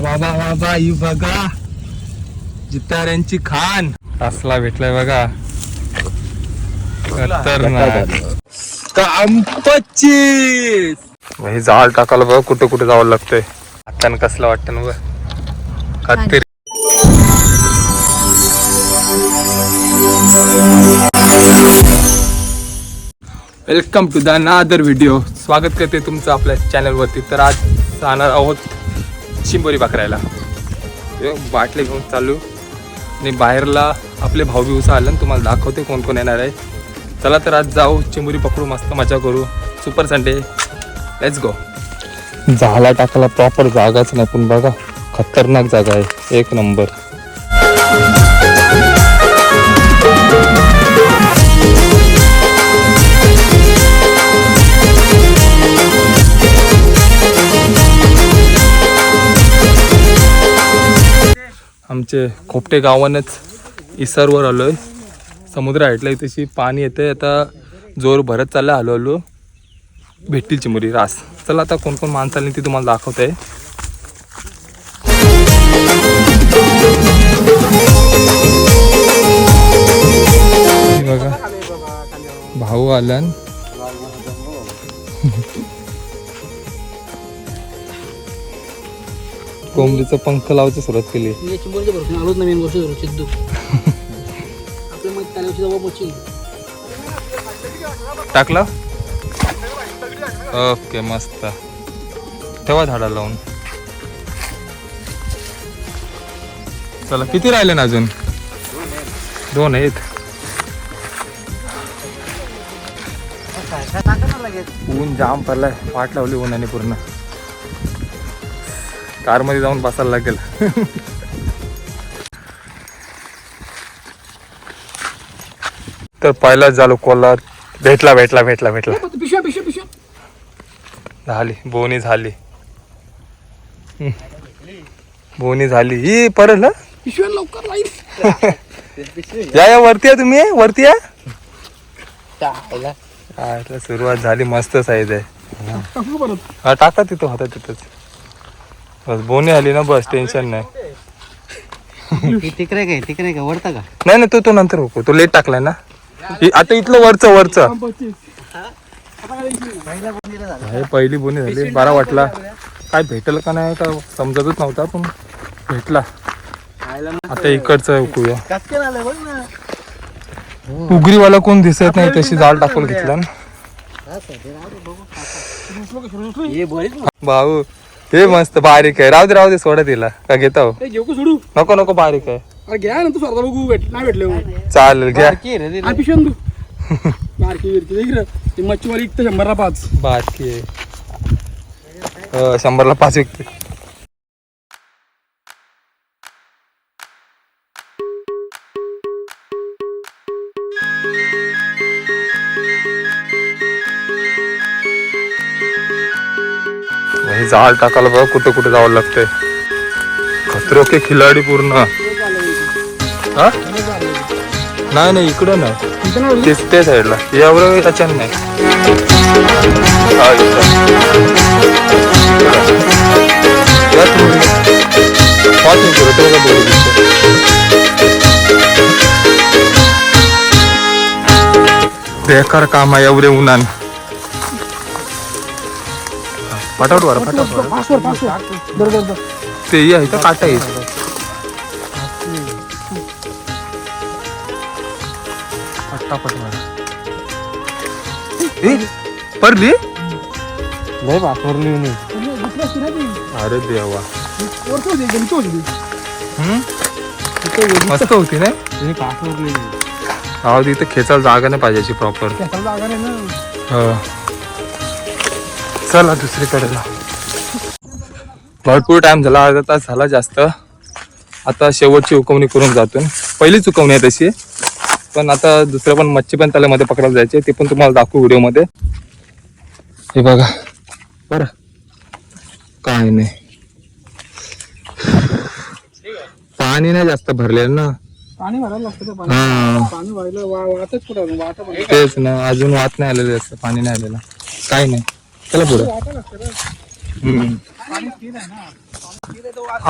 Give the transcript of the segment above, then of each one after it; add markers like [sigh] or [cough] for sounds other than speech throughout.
बाबा बाबा ही बघा. जिताऱ्यांची खान. तासला भेटलाय बघा. हे जाळ टाकायला बघ कुठे कुठे जावं लागतंय. हातानं कसलं वाटतं ना बघ. खात्री welcome to the another video स्वागत करते तुमचं आपल्या चॅनलवरती तर आज जाणार आहोत चिंबोरी पाकरायला बाटले घेऊन चालू. आणि बाहेरला आपले भाऊ बिवसा आलं तुम्हाला दाखवते कोण कोण येणार आहे. चला तर आज जाऊ चिंबोरी पकडू मस्त मजा करू. सुपर संडे लेट्स गो झाला टाकायला प्रॉपर जागाच नाही पण बघा खतरनाक जागा आहे. एक नंबर. आमचे खोपटे गावानच इसारवर आलो आहे समुद्र हाटला तशी पाणी येते आता जोर भरत चालला हलो हलो भेटतील चिमुरी रास. चला आता कोण कोण माणसं ती तुम्हाला दाखवते. बघा. भाऊ आलन. कोंबडीचं पंख लावायची सुरुवात केली. चिंबोरीच्या भरोसा आलोच नवीन गोष्ट धरू सिद्धू आपल्या मग त्या दिवशी जवळ मच्छी टाकलं? ओके मस्त. ठेवा झाडा लावून. चला किती राहिले ना अजून? दोन आहेत. ऊन जाम पडलाय. वाट लावली उन्हाने पूर्ण. कारमध्ये जाऊन बसायला लागेल. तर पहिलाच झालो कोल्हार. भेटला भेटला भेटला भेटला. पिशव्या पिशव्या पिशव्या. झाली बोनी झाली. बोनी झाली. ही परत पिशव्या लवकर लाईन. या या वरती या तुम्ही वरती या. सुरुवात झाली मस्त साईज आहे. हा टाका तिथं होता तिथंच. बस बोनी आली ना बस टेन्शन नाही. तिकडे काय तिकडे काय वरता का? नाही नाही तो तो नंतर होतो तो लेट टाकलाय ना. इ- आता इथलं वरचं वरचं. हे पहिली बोनी झाली बारा वाटला. काय भेटल का नाही का समजतच नव्हता पण भेटला. आता इकडचं ऐकूया उगरीवाला कोण दिसत नाही तशी जाळ टाकून घेतला ना हे बरेच भाऊ हे मस्त बारीक आहे. राहू दे राहू दे सोडा तिला. का घेता? हो घेऊ का सोडू? नको नको बारीक आहे. अरे घ्या ना तू स्वतः बघू भेट नाही भेटले चालेल घ्या. आणि पिशव्या तू बारकी बिरकी देख रे. ती मच्छीवाली इकतं शंभरला पाच. बारकी आहे. हो, शंभरला पाच विकते. जाळ टाकायला बघा कुठे कुठे जावं लागतंय. खतरो के खिलाडी पूर्ण. हा? नाही नाही इकडं नाही. तेच त्या साईडला. यावर त्याच्यानं नाही. पाच बेकार काम आहे एवढे उन्हान. पटापट वर पटापट वर. पाचवर पाचवर दर दर दर. ते आहे का काटा येईल पटापट वर. ए, परली? लय वापरली नाही अरे देवा. हम्म? मस्त होती ना तुम्ही पाठवली. अहो तिथं खेचायला जागा नाही पाहिजे प्रॉपर त्याचा जागा नाही ना. चला दुसरीकडे जा. भरपूर टाइम झाला अर्धा तास झाला जास्त. आता शेवटची हुकवणी करून जातो. पहिली चुकवणी आहे तशी. पण आता दुसरं पण मच्छी पण तल्यामध्ये पकडायला जायचे. ते पण तुम्हाला दाखवू व्हिडिओमध्ये. हे बघा. बरं. काय नाही. पाणी नाही जास्त भरलेलं ना. पाणी भरायला लागतं तेच ना. अजून वाट नाही आलेलं जास्त. पाणी नाही आलेलं. काय नाही. चला पुढे.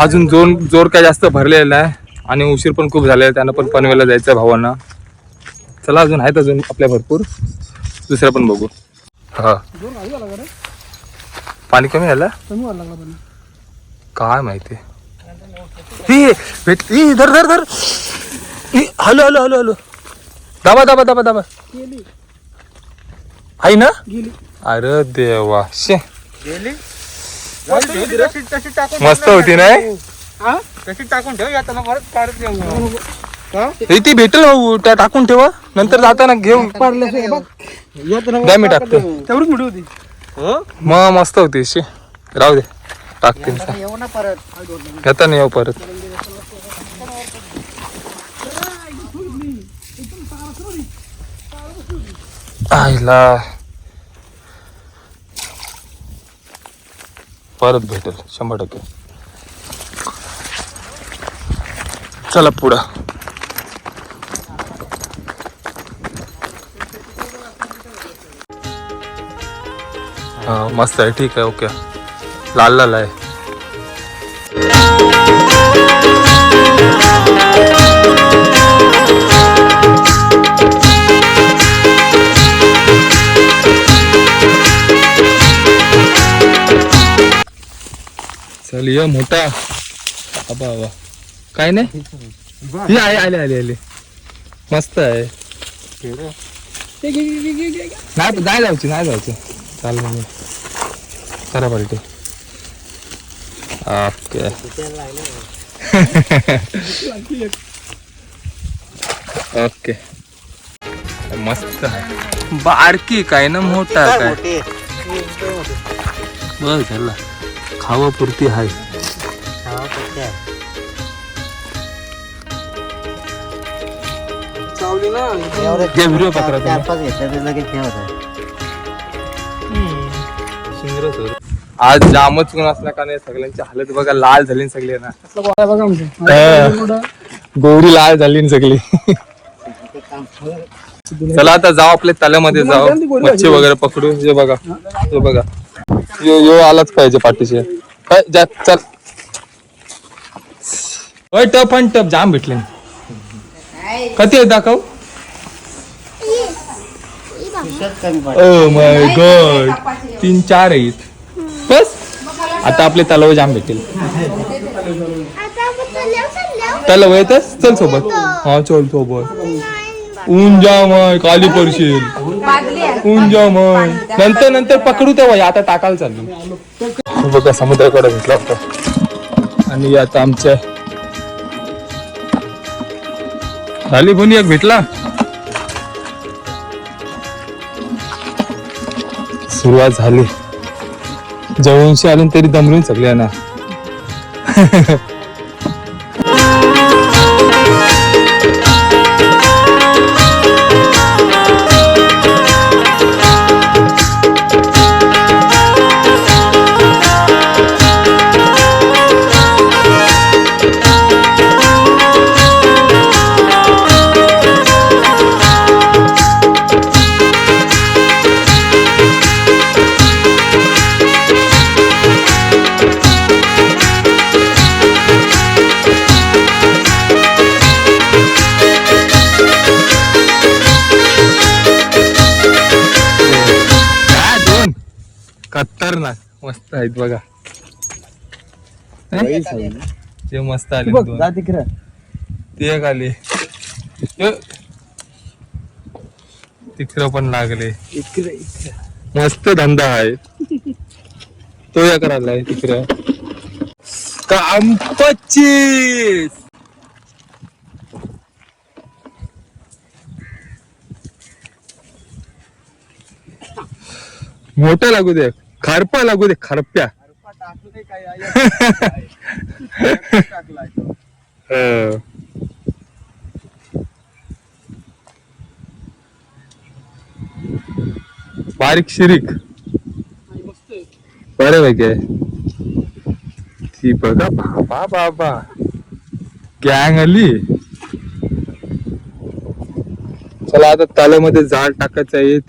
अजून जोर जोर काय जास्त भरलेला आहे आणि उशीर पण खूप झालेला त्यानं त्यांना पण पनवेला जायचं आहे भावांना. चला अजून आहेत अजून आपल्या भरपूर. दुसऱ्या पण बघू. हा. पाणी कमी झालं? काय माहिती? ए, भेट धर धर धर. Hello hello hello hello. दाबा दाबा दाबा दाबा. आई ना? गेली अरे देवा शे. तशी टाकून मस्त होती ना? हे? हा तशी टाकून ठेव परत काढत येऊ ए, ती भेटेल भाऊ त्या टाकून ठेवा नंतर जाताना घेऊन. पाडलं बघ. द्या मी टाकतो तेवढीच मोठी होती. हो? मग मस्त होती शे. राहू दे टाकते येऊ ना परत. येताना येऊ परत. आईला. परत भेटेल शंभर टक्के. चला पुढं. हा मस्त आहे ठीक आहे ओके. लाल लाल आहे. ये मोठा. आबा आबा काय नाही? हे आहे आले आले आले. मस्त आहे. घे, घे, घे, घे, घे, घे. नाही नाही जायची नाही जायची. चालेल मी करा पार्टी ओके. ओके. मस्त आहे. बारकी काय ना मोठा काय? बस झाला खावापुरती आहे. चावली ना घे व्हिडिओ पकड़ा चार पाच घेतल्या लगेच ठेवत आज जामच ऊन असल्या का नाही सगळ्यांची हालत बघा लाल झाली सगळी ना. असलं गोळा बघा आमचं. हा. कुठं? गोरी लाल झाली सगळी. [laughs] चला आता जाऊ आपल्या तल्यामध्ये जाऊ. मच्छी वगैरे पकडू हे बघा हे बघा. यो यो आलाच पाहिजे पाठीशी. जा चल. होय टप आणि टप जाम भेटले. कधी आहे दाखव. Oh my god. तीन चार आहेत. बस. आता आपले तलाव जाम भेटेल. तलाव येतच चल सोबत. हा चल सोबत. ऊन जाम आहे काली पडशील. उंजा मग नंतर नंतर पकडू तेव्हा आता टाकायला चाललो. बघा समुद्राकडे भेटला होता. आणि आता आमच्या झाली कोणी एक भेटला. सुरुवात झाली. जवळशी आले तरी दमरून सगळ्यांना. [laughs] खतरनाक मस्त आहेत बघा. ते मस्त आले दोन. ते एक आले. तिकडं पण लागले. मस्त धंदा आहे. तो या करायला तिकडं. काम पच्चीस मोठा लागू दे. खारपा लागू दे खारप्या. [laughs] हो. बारीक शिरीक. मस्त पैकी ती. बघा बाबा बाबा गँग आली. चला आता तल्यामध्ये जाळ टाकायचं आहेत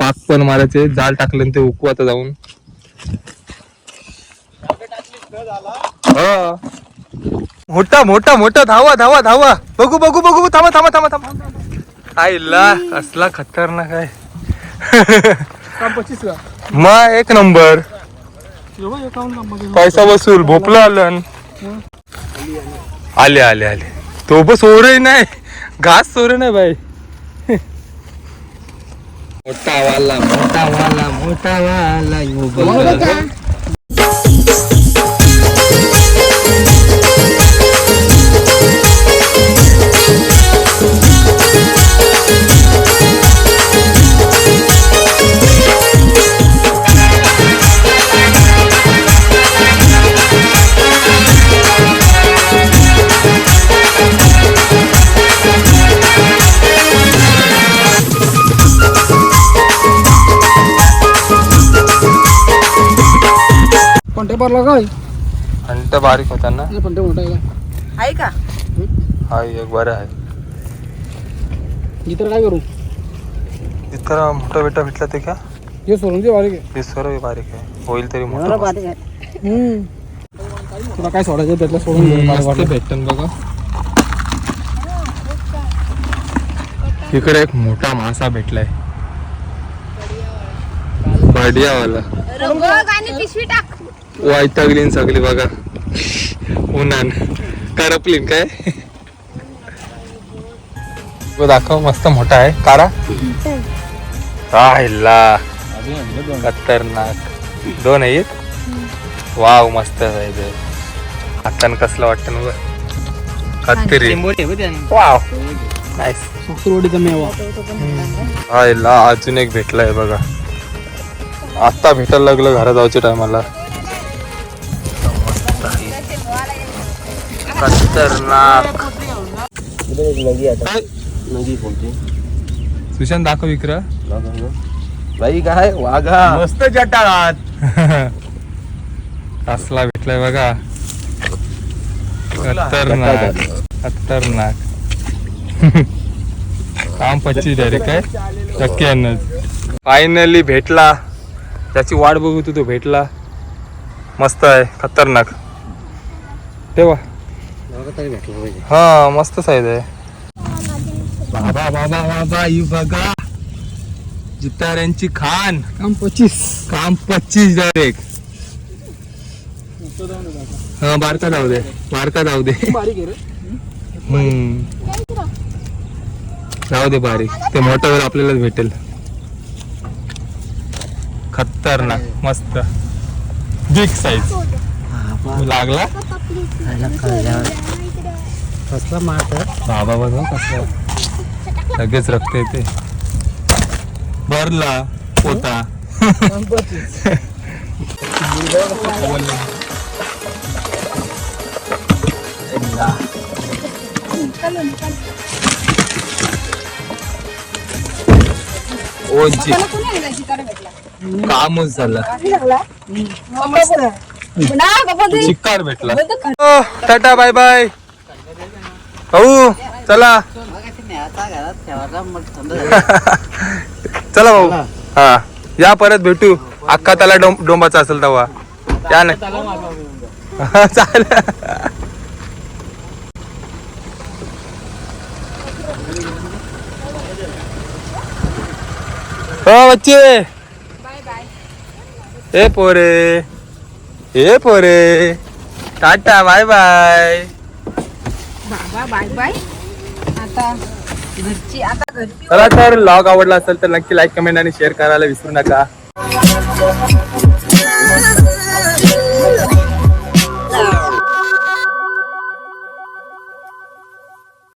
पाक पण मारायचे जाळ टाकलं ते उकू आता जाऊन. मोठा मोठा मोठा धावा धावा धावा. बघू बघू बघू. थांबा थांबा थांबा थांबा. आईला कसला खतरनाक आहे. मग एक नंबर. पैसा वसूल भोपला आलं आले आले आले. तो बस सोरे नाही. घास सोरे नाही बाई. मोठा वाला मोठा वाला मोठा वाला यो बोला. पंटे भरला काय बारीक होता ना नाही पंटे मोठा आहे का? आहे का? हा? एक बरं आहे. इतर काय करू? इतका मोठा बेटा भेटला ते का? हे सोडून दे बारीक आहे. ते सर्व बारीक आहे. होईल तरी मोठा. बारीक हम्म. तुला काय सोडायचं त्यातलं सोडून दे मस्त वाटलं. भेटन बघा. इकडे एक मोठा मासा भेटलाय. बढियावाला आणि पिशवी टाक. वायतागलीन सगळी बघा. उन्हान. करपलीन काय? दाखव मस्त मोठा आहे. कारा? राहिला खतरनाक. दोन आहेत? वाव मस्त आहे ते. हातान कसलं वाटतं ना खतरी वाव. नाईस अजून एक भेटलाय बघा. आता भेटायला लागलं घरात जायच्या टायमाला खतरनाक. सुशांत दाखव विक्र बाई काय? वाघा. मस्त जटाळात. कसला भेटलाय बघा. खतरनाक. खतरनाक. काम पच्चीस डायरेक्ट काय टक्क्यानच. फायनली भेटला. त्याची वाट बघू तू तो भेटला. मस्त आहे. खतरनाक. तेव्हा तरी भेटलं पाहिजे. हा मस्त साईज आहे बाबा बाबा बाबा ही बघा. जिताऱ्यांची खान. काम पच्चीस. काम पच्चीस डायरेक्ट हा बारका जाऊ दे. बारका जाऊ दे. हम्म. जाऊ दे बारीक. ते मोठं वेळ आपल्यालाच भेटेल. खतरनाक. मस्त. बिग साईज लागला? कसला मारतात बाबा बघा कसं लगेच रक्त येते भरला पोता. ओ जी कामच झालं. चिक्कार भेटला. Oh, tata bye bye. भाऊ चला. चला भाऊ. हा. या परत भेटू. अख्खा त्याला डोंबाचा असेल तेव्हा. या ना. चालेल [laughs] हो बच्चे. ए पोरे. ए पोरे. Tata bye bye. बाबा बाय बाय. आता घरची आता घरची चला तर लॉग आवडला असेल तर नक्की लाईक कमेंट आणि शेअर करायला विसरू नका.